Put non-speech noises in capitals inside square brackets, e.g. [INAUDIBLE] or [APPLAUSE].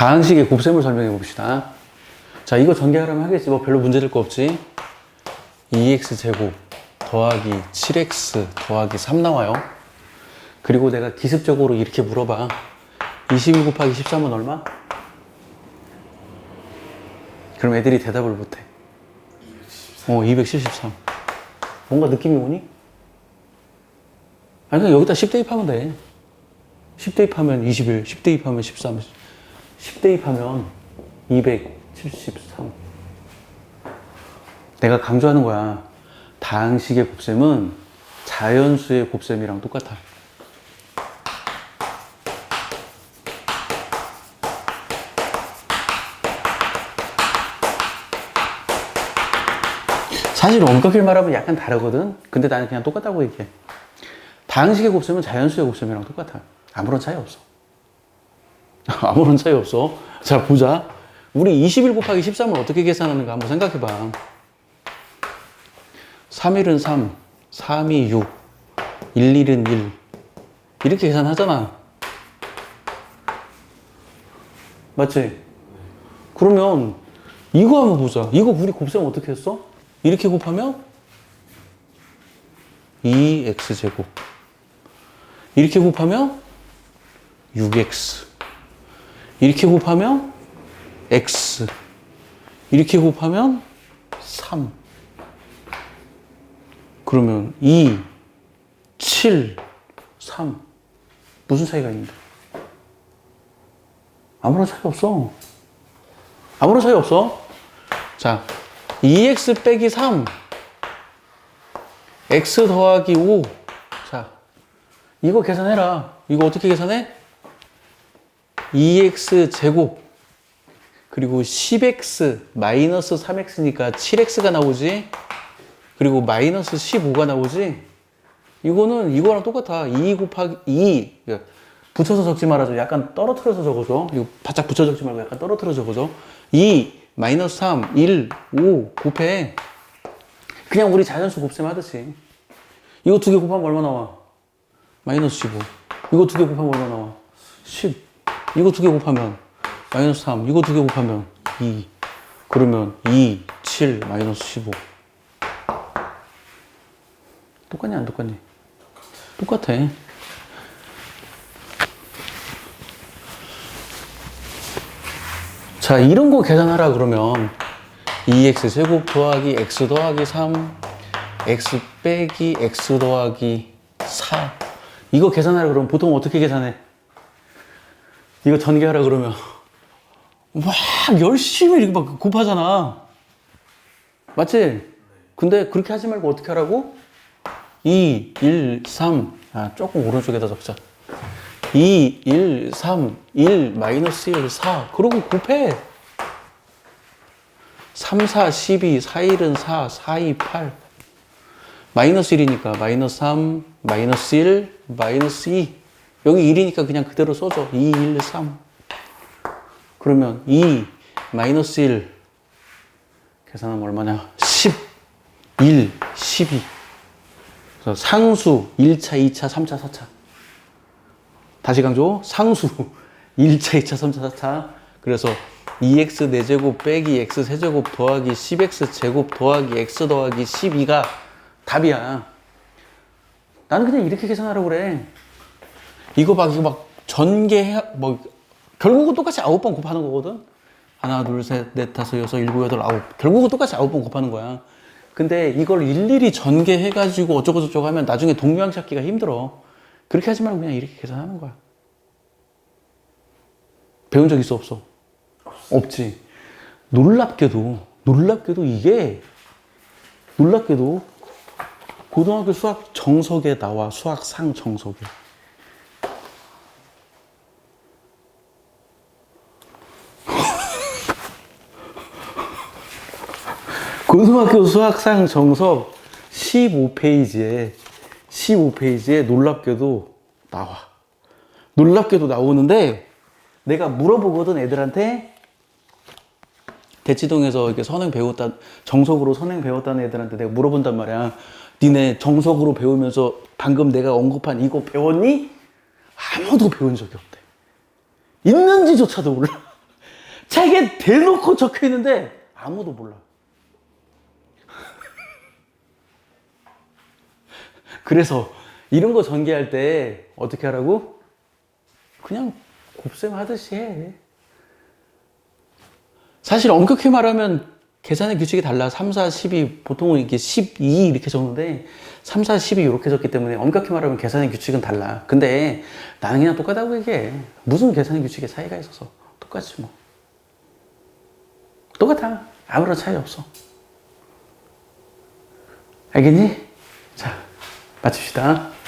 다항식의 곱셈을 설명해 봅시다. 자, 이거 전개하려면 하겠지. 뭐 별로 문제 될 거 없지. 2x 제곱 더하기 7x 더하기 3 나와요. 그리고 내가 기습적으로 이렇게 물어봐. 22 곱하기 13은 얼마? 그럼 애들이 대답을 못해. 어, 273. 뭔가 느낌이 오니? 아니, 그냥 여기다 10 대입하면 돼. 10 대입하면 21, 10 대입하면 13, 10 대입하면 273. 내가 강조하는 거야. 다항식의 곱셈은 자연수의 곱셈이랑 똑같아. 사실 엄격히 말하면 약간 다르거든? 근데 나는 그냥 똑같다고 얘기해. 다항식의 곱셈은 자연수의 곱셈이랑 똑같아. 아무런 차이 없어. [LAUGHS] 아무런 차이 없어. 자, 보자. 우리 21 곱하기 13을 어떻게 계산하는가 한번 생각해 봐. 3일은 3, 3이 6, 11은 1. 이렇게 계산하잖아. 맞지? 그러면 이거 한번 보자. 이거 우리 곱셈 어떻게 했어? 이렇게 곱하면 2x제곱. 이렇게 곱하면 6x. 이렇게 곱하면 x. 이렇게 곱하면 3. 그러면 2, 7, 3. 무슨 차이가 있는데? 아무런 차이 없어. 아무런 차이 없어. 자, 2x 빼기 3. x 더하기 5. 자, 이거 계산해라. 이거 어떻게 계산해? 2x 제곱. 그리고 10x 마이너스 3x니까 7x가 나오지. 그리고 마이너스 15가 나오지. 이거는 이거랑 똑같아. 2 곱하기 2. 붙여서 적지 말아줘. 약간 떨어뜨려서 적어줘. 이거 바짝 붙여 적지 말고 약간 떨어뜨려 적어줘. 2 마이너스 3, 1, 5 곱해. 그냥 우리 자연수 곱셈 하듯이. 이거 두 개 곱하면 얼마 나와? 마이너스 15. 이거 두 개 곱하면 얼마 나와? 10. 이거 두 개 곱하면 마이너스 3. 이거 두 개 곱하면 2. 그러면 2, 7, 마이너스 15. 똑같냐, 안 똑같니? 똑같아. 자, 이런 거 계산하라 그러면 2x 제곱 더하기 x 더하기 3, x 빼기 x 더하기 4. 이거 계산하라 그러면 보통 어떻게 계산해? 이거 전개하라 그러면 막 열심히 이렇게 막 곱하잖아. 맞지? 근데 그렇게 하지 말고 어떻게 하라고? 2, 1, 3. 아, 조금 오른쪽에다 적자. 2, 1, 3, 1, 마이너스 1, 4. 그러고 곱해. 3, 4, 12, 4, 1은 4, 4, 2, 8. 마이너스 1이니까 마이너스 3, 마이너스 1, 마이너스 2. 여기 1이니까 그냥 그대로 써줘. 2, 1, 3. 그러면 2, 마이너스 1. 계산하면 얼마냐? 10, 1, 12. 그래서 상수 1차, 2차, 3차, 4차. 다시 강조. 상수 1차, 2차, 3차, 4차. 그래서 2x 4제곱 빼기 x 세제곱 더하기 10x 제곱 더하기 x 더하기 12가 답이야. 나는 그냥 이렇게 계산하라고 그래. 이거 막, 이거 막 전개해, 뭐, 결국은 똑같이 아홉 번 곱하는 거거든? 하나, 둘, 셋, 넷, 다섯, 여섯, 일곱, 여덟, 아홉. 결국은 똑같이 아홉 번 곱하는 거야. 근데 이걸 일일이 전개해 가지고 어쩌고 저쩌고 하면 나중에 동량 찾기가 힘들어. 그렇게 하지 말고 그냥 이렇게 계산하는 거야. 배운 적 있어, 없어? 없지. 놀랍게도, 놀랍게도 이게, 놀랍게도 고등학교 수학 정석에 나와, 수학 상 정석에. 고등학교 수학상 정석 15페이지에 15페이지에 놀랍게도 나와. 놀랍게도 나오는데 내가 물어보거든 애들한테 대치동에서 이렇게 선행 배웠다 정석으로 선행 배웠다는 애들한테 내가 물어본단 말이야. 니네 정석으로 배우면서 방금 내가 언급한 이거 배웠니? 아무도 배운 적이 없대. 있는지조차도 몰라. 책에 대놓고 적혀 있는데 아무도 몰라. 그래서 이런 거 전개할 때 어떻게 하라고? 그냥 곱셈 하듯이 해. 사실 엄격히 말하면 계산의 규칙이 달라. 3, 4, 12, 보통은 이렇게 12 이렇게 적는데 3, 4, 12 이렇게 적기 때문에 엄격히 말하면 계산의 규칙은 달라. 근데 나는 그냥 똑같다고 얘기해. 무슨 계산의 규칙에 차이가 있어서. 똑같지 뭐. 똑같아. 아무런 차이 없어. 알겠니? 자, 마칩시다.